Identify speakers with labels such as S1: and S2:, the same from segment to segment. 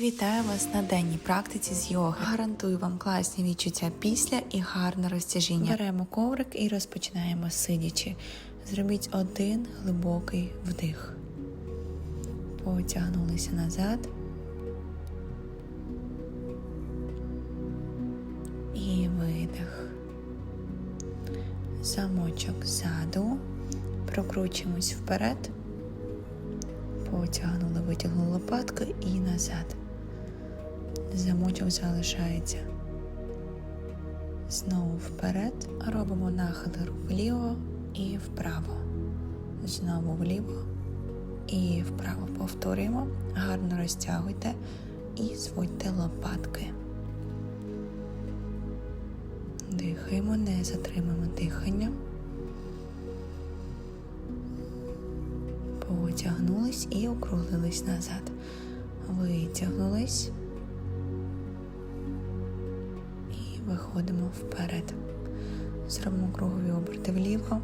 S1: Вітаю вас на денній практиці з йоги. Гарантую вам класні відчуття після і гарне розтяжіння. Беремо коврик і розпочинаємо сидячи. Зробіть один глибокий вдих. Потягнулися назад. І видих. Замочок ззаду. Прокручуємось вперед. Потягнули, витягнули лопатки і назад. Замочок залишається. Знову вперед. Робимо нахили вліво і вправо. Знову вліво і вправо. Повторюємо. Гарно розтягуйте і зводьте лопатки. Дихаємо, не затримуємо дихання. Потягнулись і округлились назад. Витягнулись. Виходимо вперед. Зробимо кругові оберти вліво.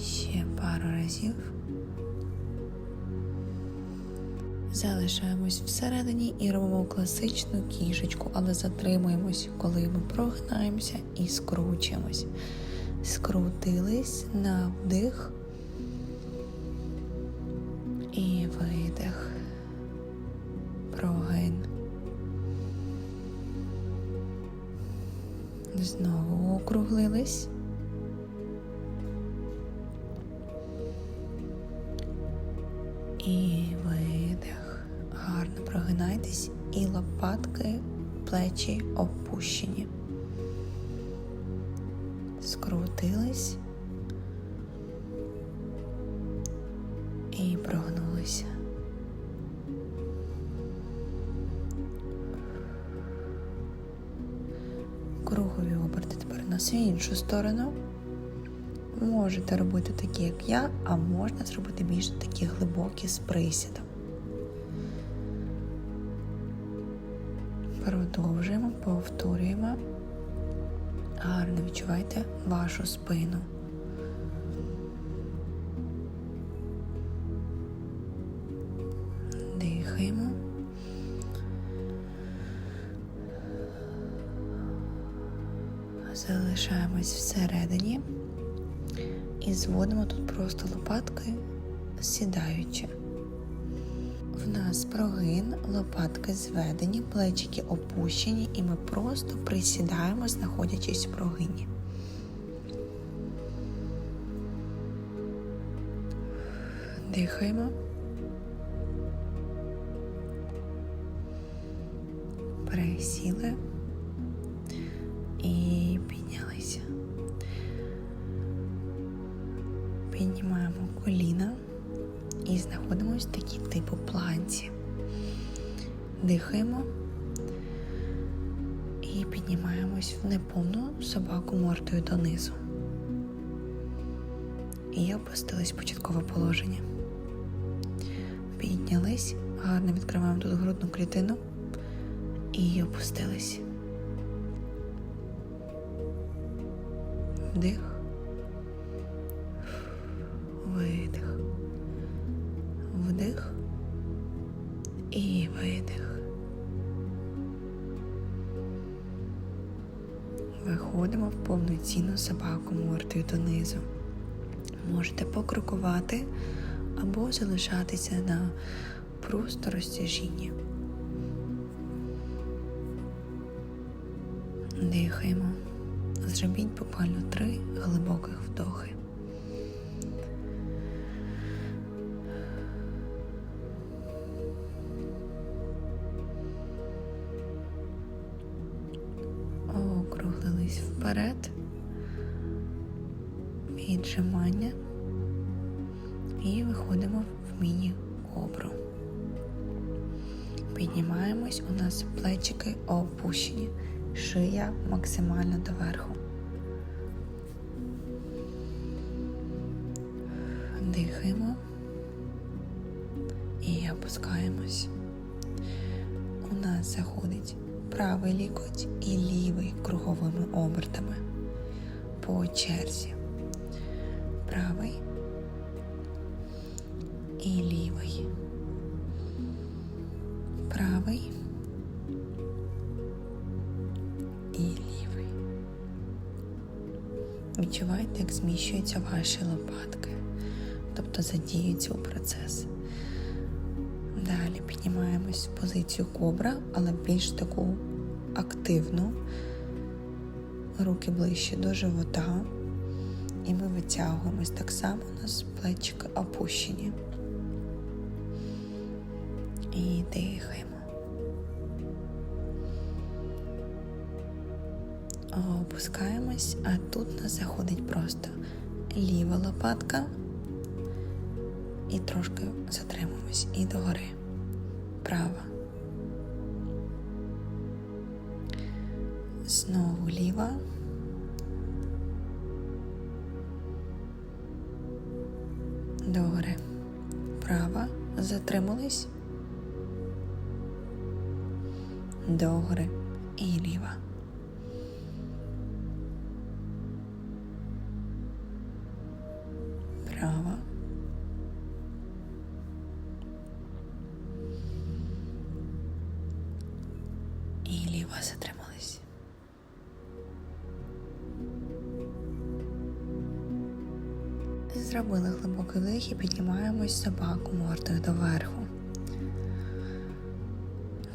S1: Ще пару разів. Залишаємось всередині і робимо класичну кішечку, але затримуємось, коли ми прогинаємося і скручуємось. Скрутились на вдих і видих. Прогин. Знову округлились. І видих. Гарно прогинайтесь і лопатки, плечі опущені. Всю іншу сторону. Можете робити такі, як я, а можна зробити більш такі глибокі з присідом. Продовжуємо, повторюємо. Гарно відчувайте вашу спину. Лопатки сідаючи. В нас прогин, лопатки зведені, плечики опущені, і ми просто присідаємо, знаходячись в прогині. Дихаємо. Присіли коліна і знаходимося в такій типу планці. Дихаємо і піднімаємось в неповну собаку мордою донизу. І опустились в початкове положення. Піднялись, гарно відкриваємо тут грудну клітину і опустились. Вдих. Видих. Вдих і видих. Виходимо в повноцінну собаку мордою донизу. Можете покрокувати або залишатися на просто розтяжінні. Дихаємо. Зробіть буквально три глибоких вдохи. Заходить правий лікоть і лівий круговими обертами. по черзі. Правий і лівий. Правий і лівий. Відчувайте, як зміщуються ваші лопатки, тобто задіються у процес. В позицію кобра, але більш таку активну. Руки ближче до живота. І ми витягуємось так само, у нас плечики опущені. І дихаємо. Опускаємось, а тут нас заходить просто ліва лопатка. І трошки затримуємось і догори. Права. Знову ліва. Догори. Права. Затримались. Догори. І ліва. Затримались. Зробили глибокий вдих і піднімаємось собаку мордою доверху.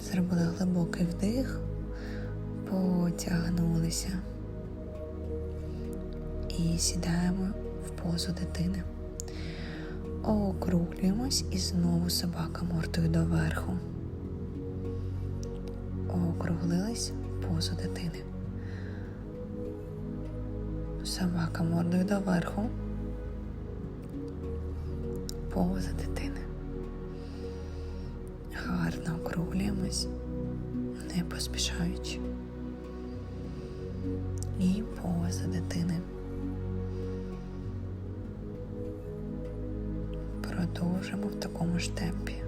S1: Зробили глибокий вдих, потягнулися і сідаємо в позу дитини. Округлюємось і знову собака мордою доверху. Округлились позу дитини. Собака мордою доверху. Поза дитини. Гарно округлюємось, не поспішаючи. І поза дитини. Продовжимо в такому ж темпі.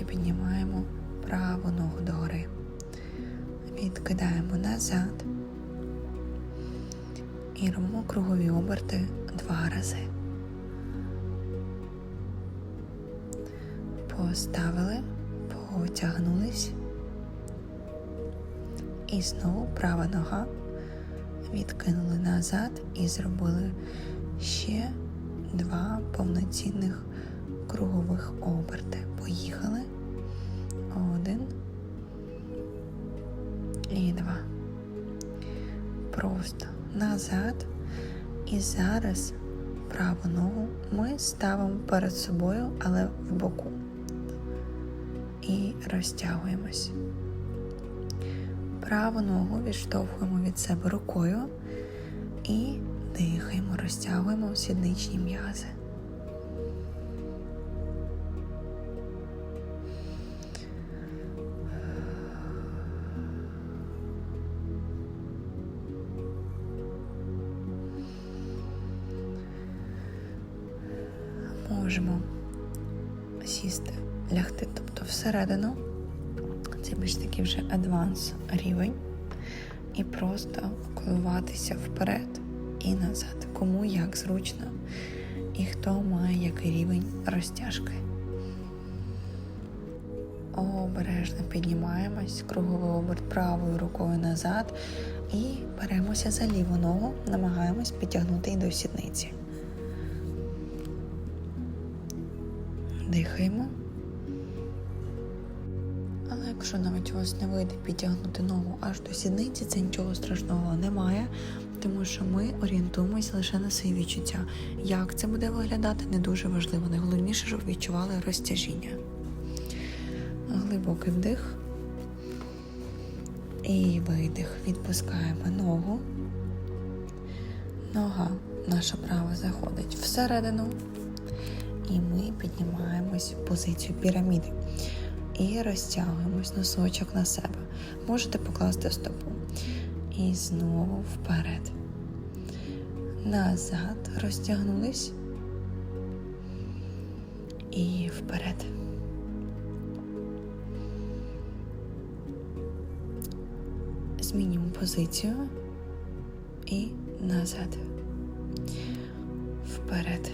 S1: І піднімаємо праву ногу догори. Відкидаємо назад і робимо кругові оберти два рази. Поставили, потягнулись. І знову права нога відкинули назад і зробили ще два повноцінних кругових оберти. Поїхали. Один і два. Просто назад. І зараз праву ногу ми ставимо перед собою, але в боку. І розтягуємось. Праву ногу відштовхуємо від себе рукою і дихаємо, розтягуємо сідничні м'язи. Всередину. Це більш такий вже адванс рівень. І просто коливатися вперед і назад. Кому як зручно і хто має який рівень розтяжки. Обережно піднімаємось, круговий оберт правою рукою назад і беремося за ліву ногу, намагаємось підтягнути її до сідниці. Дихаємо. Якщо навіть у вас не вийде підтягнути ногу аж до сідниці, це нічого страшного немає, тому що ми орієнтуємося лише на свої відчуття. Як це буде виглядати, не дуже важливо. Найголовніше, щоб відчували розтяжіння. Глибокий вдих. І видих. Відпускаємо ногу. Нога наша права заходить всередину. І ми піднімаємось в позицію піраміди. І розтягуємось носочок на себе. Можете покласти стопу. І знову вперед. Назад розтягнулись. І вперед. Змінюємо позицію і назад. Вперед.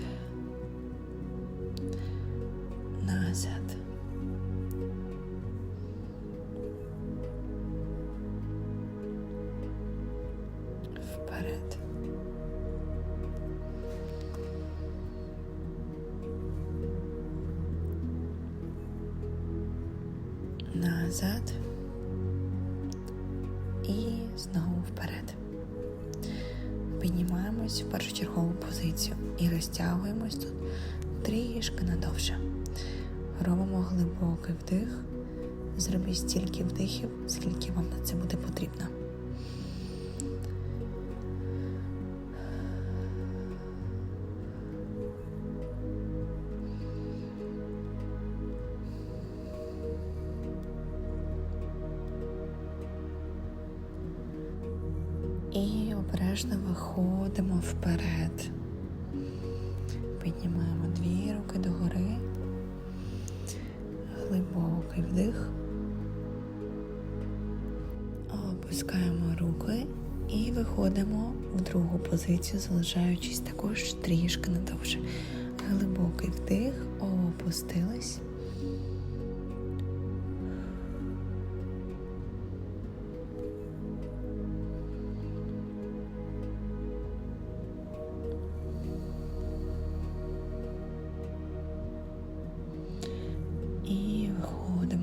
S1: Вперед. Назад. І знову вперед. Піднімаємось в першочергову позицію і розтягуємось тут трішки надовше. Робимо глибокий вдих. Зробіть стільки вдихів, скільки вам на це буде потрібно. І обережно виходимо вперед. Піднімаємо дві руки догори. Глибокий вдих. Опускаємо руки і виходимо в другу позицію, залишаючись також трішки надовше. Глибокий вдих, опустились.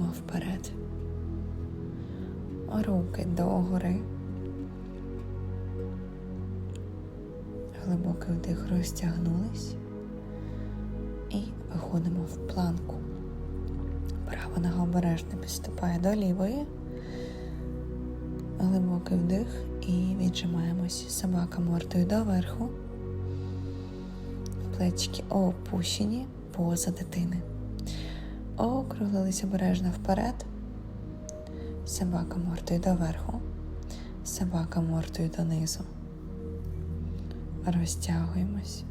S1: Виходимо вперед. Руки догори. Глибокий вдих розтягнулись. І виходимо в планку. Права нога обережно підступає до лівої. Глибокий вдих і віджимаємось собака мордою доверху. Плечики опущені поза дитини. Округлились обережно вперед. Собака мордою доверху. Собака мордою донизу. Розтягуємось.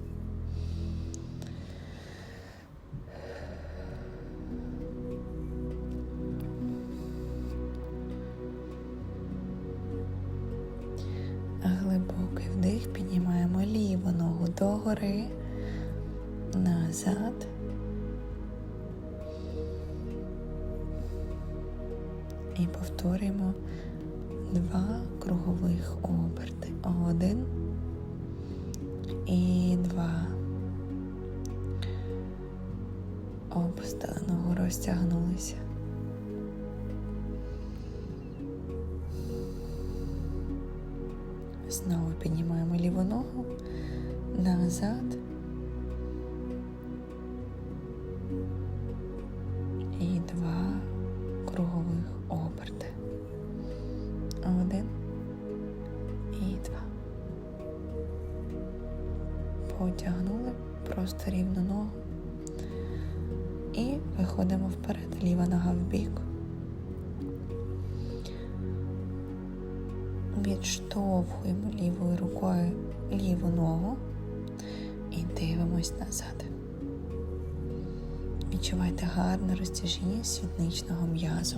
S1: Глибокий вдих, піднімаємо ліву ногу догори, назад. І два кругових оберти. Один і два. Опустили ногу, розтягнулися. Знову піднімаємо ліву ногу назад. Виходимо вперед. Ліва нога в бік. Відштовхуємо лівою рукою ліву ногу і дивимось назад. Відчувайте гарне розтяжіння світничного м'язу.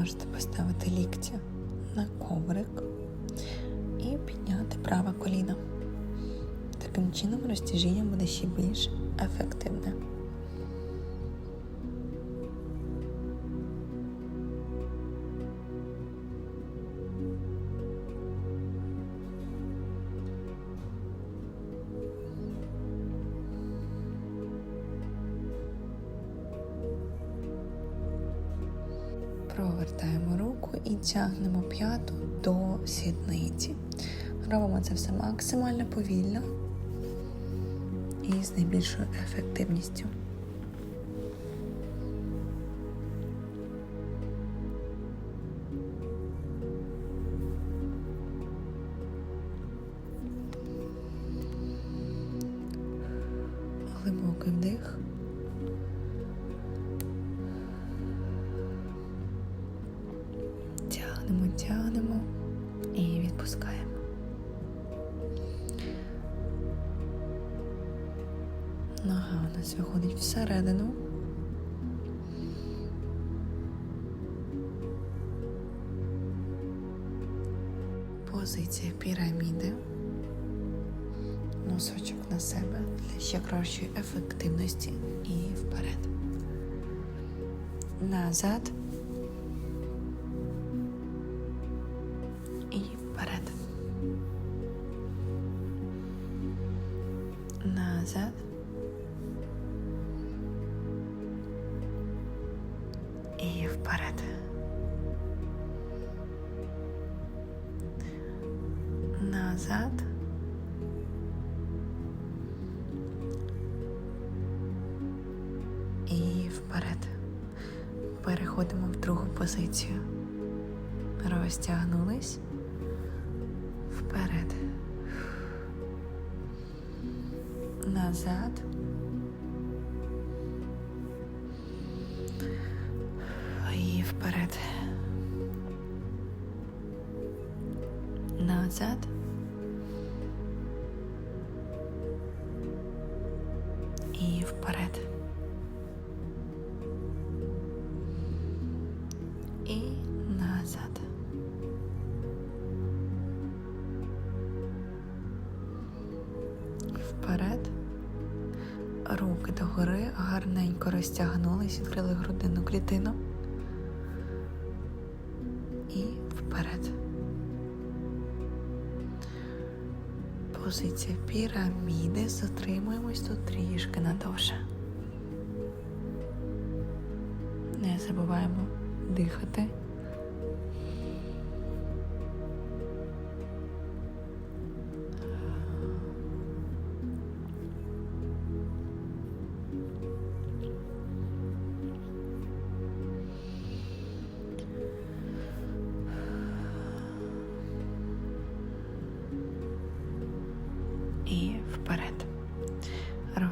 S1: Можете поставити лікті на коврик і підняти праве коліно. Таким чином розтяжіння буде ще більш ефективне. Руку і тягнемо п'яту до сідниці. Робимо це все максимально повільно і з найбільшою ефективністю. Тягнемо, тягнемо і відпускаємо. Нога у нас виходить всередину. Позиція піраміди. Носочок на себе для ще кращої ефективності і вперед. Назад. І вперед. Назад. І вперед. Переходимо в другу позицію. Розтягнулись. Вперед. Назад. Вперед. І назад. Вперед. Руки догори гарненько розтягнулись, відкрили грудину клітину. Позиція піраміди. Затримуємось тут трішки надовше. Не забуваємо дихати.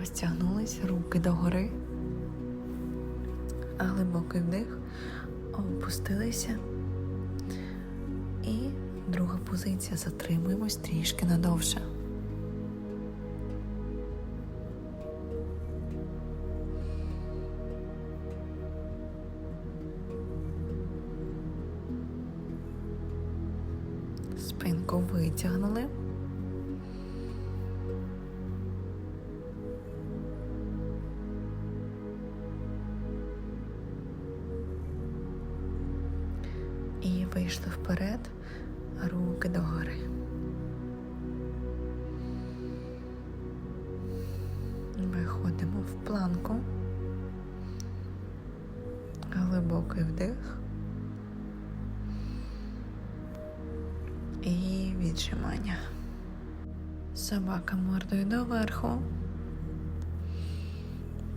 S1: Розтягнулись руки догори. Глибокий вдих. Опустилися. І друга позиція. Затримуємось трішки надовше. Спинку витягнули. Вийшли вперед, руки догори. Виходимо в планку. Глибокий вдих. І віджимання. Собака мордою доверху.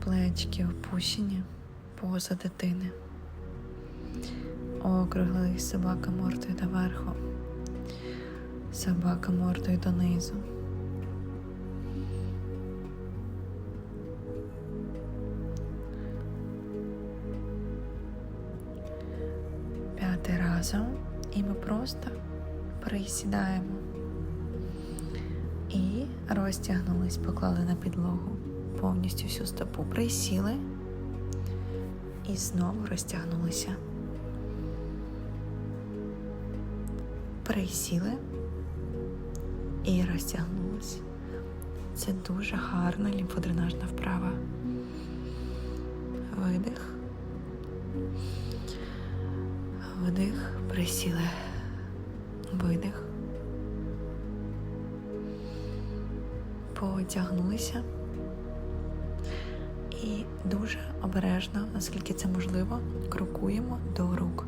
S1: Плечки опущені поза дитини. Округлий собака мордою доверху. Собака мордою донизу. П'ятий разом. І ми просто присідаємо. І розтягнулись, поклали на підлогу повністю всю стопу. Присіли і знову розтягнулися. Присіли і розтягнулися. Це дуже гарна лімфодренажна вправа. Видих. Вдих, присіли. Видих. Потягнулися. І дуже обережно, наскільки це можливо, крокуємо до рук.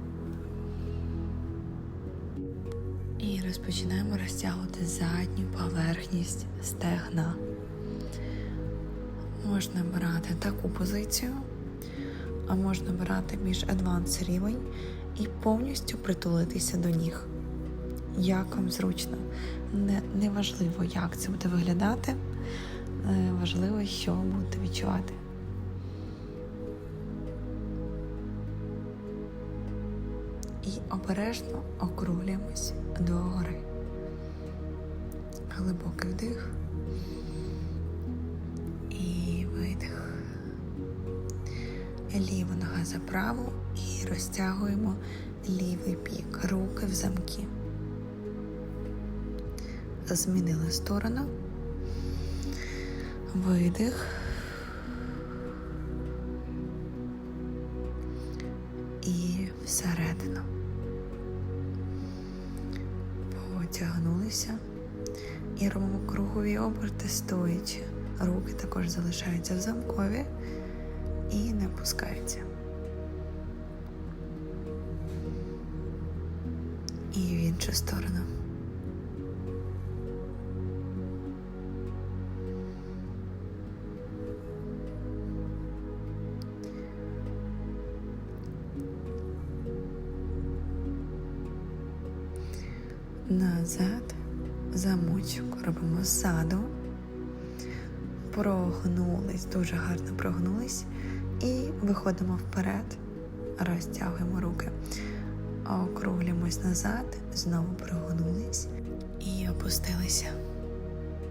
S1: Розпочинаємо розтягувати задню поверхність стегна. Можна брати таку позицію, а можна брати більш адванс рівень і повністю притулитися до ніг. Як вам зручно. Не, не важливо, як це буде виглядати. е, Важливо, що будете відчувати. Обережно округлюємось догори. Глибокий вдих і видих. Ліва нога за праву і розтягуємо лівий бік, руки в замки. Змінили сторону. Видих. Потягнулися і робимо кругові оберти стоячи. Руки також залишаються в замкові і не опускаються. І в іншу сторону. Назад, замочок робимо ззаду, прогнулись, дуже гарно прогнулись, і виходимо вперед, розтягуємо руки, округлюємось назад, знову прогнулись і опустилися.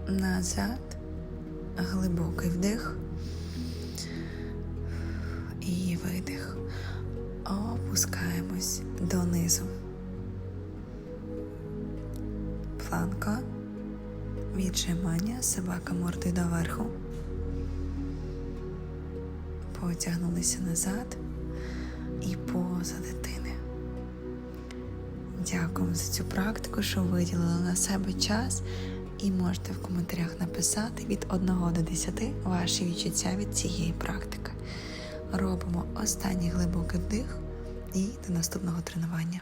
S1: Назад, глибокий вдих і видих. Опускаємось донизу. Планка, віджимання, собака мордою доверху. Потягнулися назад і поза дитини. Дякую за цю практику, що виділили на себе час, і можете в коментарях написати від 1 до 10 ваші відчуття від цієї практики. Робимо останній глибокий вдих і до наступного тренування.